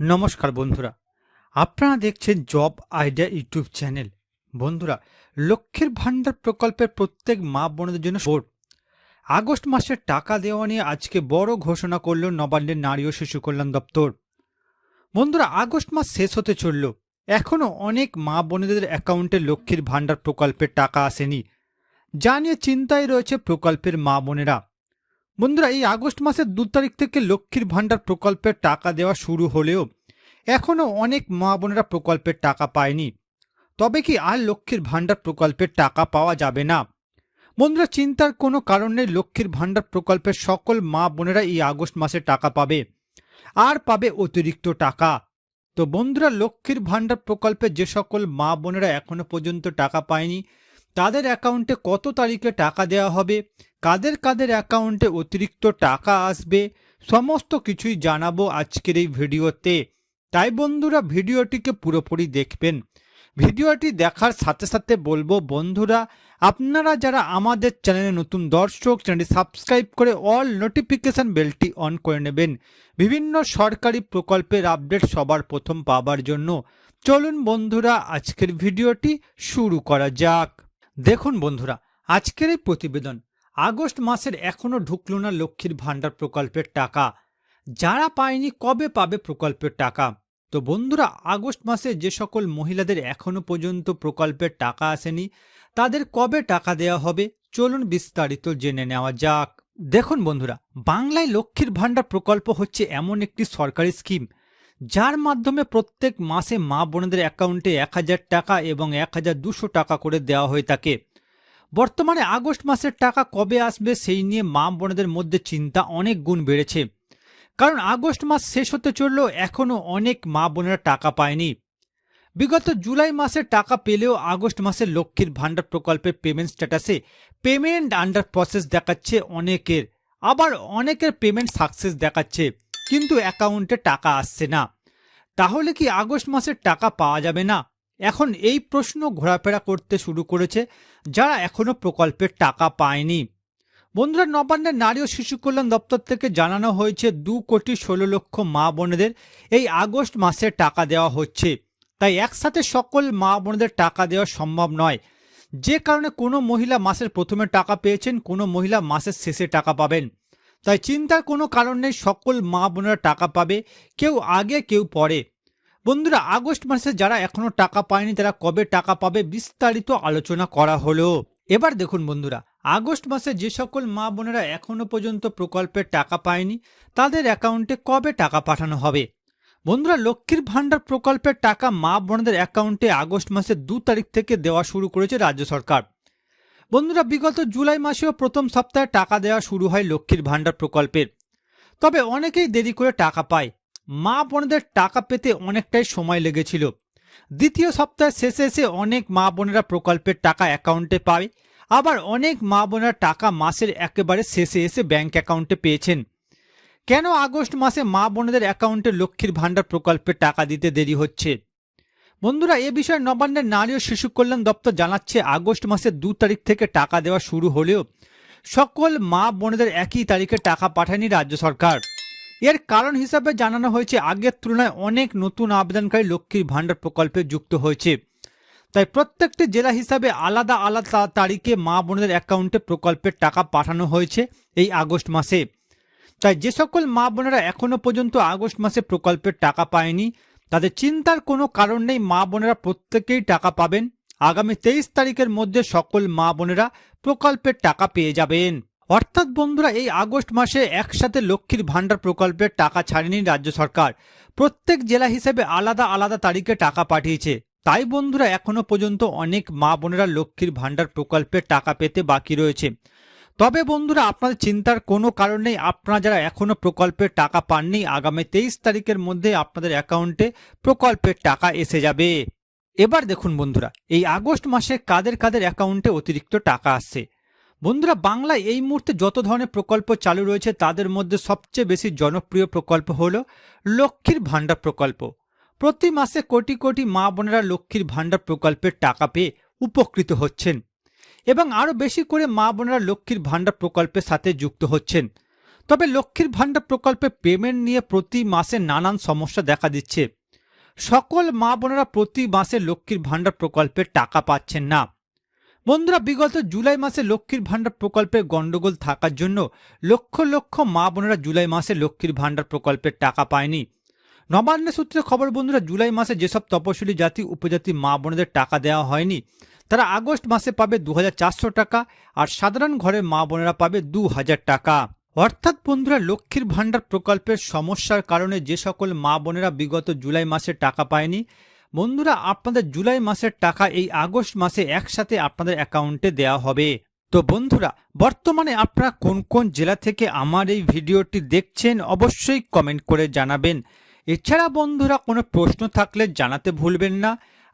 নমস্কার বন্ধুরা। আপনারা দেখছেন জব আইডিয়া ইউটিউব চ্যানেল। বন্ধুরা, লক্ষ্মীর ভাণ্ডার প্রকল্পের প্রত্যেক মা বোনদের জন্য ভোট আগস্ট মাসের টাকা দেওয়া নিয়ে আজকে বড় ঘোষণা করল নবান্নের নারী ও শিশু কল্যাণ দপ্তর। বন্ধুরা, আগস্ট মাস শেষ হতে চলল। এখনও অনেক মা বোনেদের অ্যাকাউন্টে লক্ষ্মীর ভাণ্ডার প্রকল্পের টাকা আসেনি। যা নিয়ে চিন্তায় রয়েছে প্রকল্পের মা বোনেরা। বন্ধুরা, এই আগস্ট মাসের দু তারিখ থেকে লক্ষ্মীর ভাণ্ডার প্রকল্পের টাকা দেওয়া শুরু হলেও এখনও অনেক মা বোনেরা প্রকল্পের টাকা পায়নি। তবে কি আর লক্ষ্মীর ভাণ্ডার প্রকল্পের টাকা পাওয়া যাবে না? বন্ধুরা, চিন্তার কোনো কারণ লক্ষ্মীর ভাণ্ডার প্রকল্পের সকল মা বোনেরা এই আগস্ট মাসে টাকা পাবে। আর পাবে অতিরিক্ত টাকা। তো বন্ধুরা, লক্ষ্মীর ভাণ্ডার প্রকল্পে যে সকল মা বোনেরা এখনও পর্যন্ত টাকা পায়নি তাদের অ্যাকাউন্টে কত তারিখে টাকা দেওয়া হবে, কাদের কাদের অ্যাকাউন্টে অতিরিক্ত টাকা আসবে, সমস্ত কিছুই জানাব আজকের এই ভিডিওতে। তাই বন্ধুরা, ভিডিওটিকে পুরোপুরি দেখবেন। ভিডিওটি দেখার সাথে সাথে বলব, বন্ধুরা, আপনারা যারা আমাদের চ্যানেলে নতুন দর্শক, চ্যানেলটি সাবস্ক্রাইব করে অল নোটিফিকেশন বেলটি অন করে নেবেন। বিভিন্ন সরকারি প্রকল্পের আপডেট সবার প্রথম পাবার জন্য। চলুন বন্ধুরা, আজকের ভিডিওটি শুরু করা যাক। দেখুন বন্ধুরা, আজকের এই প্রতিবেদন আগস্ট মাসের এখনও ঢুকলো না লক্ষ্মীর ভাণ্ডার প্রকল্পের টাকা। যারা পায়নি কবে পাবে প্রকল্পের টাকা? তো বন্ধুরা, আগস্ট মাসে যে সকল মহিলাদের এখনও পর্যন্ত প্রকল্পের টাকা আসেনি, তাদের কবে টাকা দেওয়া হবে চলুন বিস্তারিত জেনে নেওয়া যাক। দেখুন বন্ধুরা, বাংলায় লক্ষ্মীর ভাণ্ডার প্রকল্প হচ্ছে এমন একটি সরকারি স্কিম। যার মাধ্যমে প্রত্যেক মাসে মা বোনদের অ্যাকাউন্টে এক হাজার টাকা এবং এক হাজার দুশো টাকা করে দেওয়া হয়ে থাকে। বর্তমানে আগস্ট মাসের টাকা কবে আসবে সেই নিয়ে মা বোনদের মধ্যে চিন্তা অনেক গুণ বেড়েছে। কারণ আগস্ট মাস শেষ হতে চলল এখনও অনেক মা বোনেরা টাকা পায়নি। বিগত জুলাই মাসে টাকা পেলেও আগস্ট মাসে লক্ষ্মীর ভাণ্ডার প্রকল্পের পেমেন্ট স্ট্যাটাসে পেমেন্ট আন্ডার প্রসেস দেখাচ্ছে অনেকের। আবার অনেকের পেমেন্ট সাকসেস দেখাচ্ছে। কিন্তু অ্যাকাউন্টে টাকা আসছে না। তাহলে কি আগস্ট মাসের টাকা পাওয়া যাবে না? এখন এই প্রশ্ন ঘোরাফেরা করতে শুরু করেছে যারা এখনও প্রকল্পের টাকা পায়নি। বন্ধুরা, নবান্নের নারী ও শিশু কল্যাণ দপ্তর থেকে জানানো হয়েছে দু কোটি ষোলো লক্ষ মা বোনেদের এই আগস্ট মাসে টাকা দেওয়া হচ্ছে। তাই একসাথে সকল মা বোনেদের টাকা দেওয়া সম্ভব নয়। যে কারণে কোনো মহিলা মাসের প্রথমে টাকা পেয়েছেন, কোনো মহিলা মাসের শেষে টাকা পাবেন। তাই চিন্তার কোনো কারণ নেই, সকল মা বোনেরা টাকা পাবে, কেউ আগে, কেউ পরে। বন্ধুরা, আগস্ট মাসে যারা এখনও টাকা পায়নি, তারা কবে টাকা পাবে বিস্তারিত আলোচনা করা হলো। এবার দেখুন বন্ধুরা, আগস্ট মাসে যে সকল মা বোনেরা এখনও পর্যন্ত প্রকল্পের টাকা পায়নি, তাদের অ্যাকাউন্টে কবে টাকা পাঠানো হবে? বন্ধুরা, লক্ষ্মীর ভাণ্ডার প্রকল্পের টাকা মা বোনদের অ্যাকাউন্টে আগস্ট মাসের দু তারিখ থেকে দেওয়া শুরু করেছে রাজ্য সরকার। বন্ধুরা, বিগত জুলাই মাসেও প্রথম সপ্তাহে টাকা দেওয়া শুরু হয় লক্ষ্মীর ভাণ্ডার প্রকল্পের। তবে অনেকেই দেরি করে টাকা পায়। মা বোনদের টাকা পেতে অনেকটাই সময় লেগেছিল। দ্বিতীয় সপ্তাহের শেষে এসে অনেক মা বোনেরা প্রকল্পের টাকা অ্যাকাউন্টে পায়। আবার অনেক মা বোনেরা টাকা মাসের একেবারে শেষে এসে ব্যাংক অ্যাকাউন্টে পেয়েছেন। কেন আগস্ট মাসে মা বোনেদের অ্যাকাউন্টে লক্ষ্মীর ভাণ্ডার প্রকল্পের টাকা দিতে দেরি হচ্ছে? বন্ধুরা, এ বিষয়ে নবান্নের নারী ও শিশু কল্যাণ দপ্তর জানাচ্ছে, আগস্ট মাসের দু তারিখ থেকে টাকা দেওয়া শুরু হলেও সকল মা বোনেদের একই তারিখে টাকা পাঠায়নি রাজ্য সরকার। এর কারণ হিসাবে জানানো হয়েছে, আগের তুলনায় অনেক নতুন আবেদনকারী লক্ষ্মীর ভাণ্ডার প্রকল্পে যুক্ত হয়েছে। তাই প্রত্যেকটি জেলা হিসাবে আলাদা আলাদা তারিখে মা বোনদের অ্যাকাউন্টে প্রকল্পের টাকা পাঠানো হয়েছে এই আগস্ট মাসে। তাই যে সকল মা বোনেরা এখনও পর্যন্ত আগস্ট মাসে প্রকল্পের টাকা পায়নি তাদের চিন্তার কোনো কারণ নেই মা বোনেরা প্রত্যেকেই টাকা পাবেন। আগামী তেইশ তারিখের মধ্যে সকল মা বোনেরা প্রকল্পের টাকা পেয়ে যাবেন। অর্থাৎ বন্ধুরা, এই আগস্ট মাসে একসাথে লক্ষ্মীর ভাণ্ডার প্রকল্পের টাকা ছাড়েনি রাজ্য সরকার। প্রত্যেক জেলা হিসেবে আলাদা আলাদা তারিখে টাকা পাঠিয়েছে। তাই বন্ধুরা, এখনও পর্যন্ত অনেক মা বোনেরা লক্ষ্মীর ভাণ্ডার প্রকল্পের টাকা পেতে বাকি রয়েছে। তবে বন্ধুরা, আপনাদের চিন্তার কোনো কারণ নেই। আপনারা যারা এখনও প্রকল্পের টাকা পাননি, আগামী তেইশ তারিখের মধ্যে আপনাদের অ্যাকাউন্টে প্রকল্পের টাকা এসে যাবে। এবার দেখুন বন্ধুরা, এই আগস্ট মাসে কাদের কাদের অ্যাকাউন্টে অতিরিক্ত টাকা আসছে? বন্ধুরা, বাংলায় এই মুহূর্তে যত ধরনের প্রকল্প চালু রয়েছে, তাদের মধ্যে সবচেয়ে বেশি জনপ্রিয় প্রকল্প হল লক্ষ্মীর ভাণ্ডার প্রকল্প। প্রতি মাসে কোটি কোটি মা বোনেরা লক্ষ্মীর ভাণ্ডার প্রকল্পের টাকা পেয়ে উপকৃত হচ্ছেন। এবং আরও বেশি করে মা বোনেরা লক্ষ্মীর ভাণ্ডার প্রকল্পের সাথে যুক্ত হচ্ছেন। তবে লক্ষ্মীর ভাণ্ডার প্রকল্পে পেমেন্ট নিয়ে প্রতি মাসে নানান সমস্যা দেখা দিচ্ছে। সকল মা বোনেরা প্রতি মাসে লক্ষ্মীর ভাণ্ডার প্রকল্পের টাকা পাচ্ছেন না। বন্ধুরা, বিগত জুলাই মাসে লক্ষ্মীর ভাণ্ডার প্রকল্পে গন্ডগোল থাকার জন্য লক্ষ লক্ষ মা বোনেরা জুলাই মাসে লক্ষ্মীর ভাণ্ডার প্রকল্পের টাকা পায়নি। নবান্ন সূত্রে খবর, বন্ধুরা, জুলাই মাসে যেসব তপশিলি জাতি, উপজাতি মা বোনেদের টাকা দেওয়া হয়নি তারা আগস্ট মাসে পাবে দু হাজার চারশো টাকা আর সাধারণ ঘরের মা বোনেরা পাবে দু হাজার টাকা। অর্থাৎ বন্ধুরা, লক্ষ্মীর ভাণ্ডার প্রকল্পের সমস্যার কারণে যে সকল মা বোনেরা বিগত জুলাই মাসে টাকা পায়নি, বন্ধুরা, আপনাদের জুলাই মাসের টাকা এই আগস্ট মাসে একসাথে আপনাদের অ্যাকাউন্টে দেওয়া হবে। তো বন্ধুরা, বর্তমানে আপনারা কোন কোন জেলা থেকে আমার এই ভিডিওটি দেখছেন অবশ্যই কমেন্ট করে জানাবেন। এছাড়া বন্ধুরা, কোনো প্রশ্ন থাকলে জানাতে ভুলবেন না।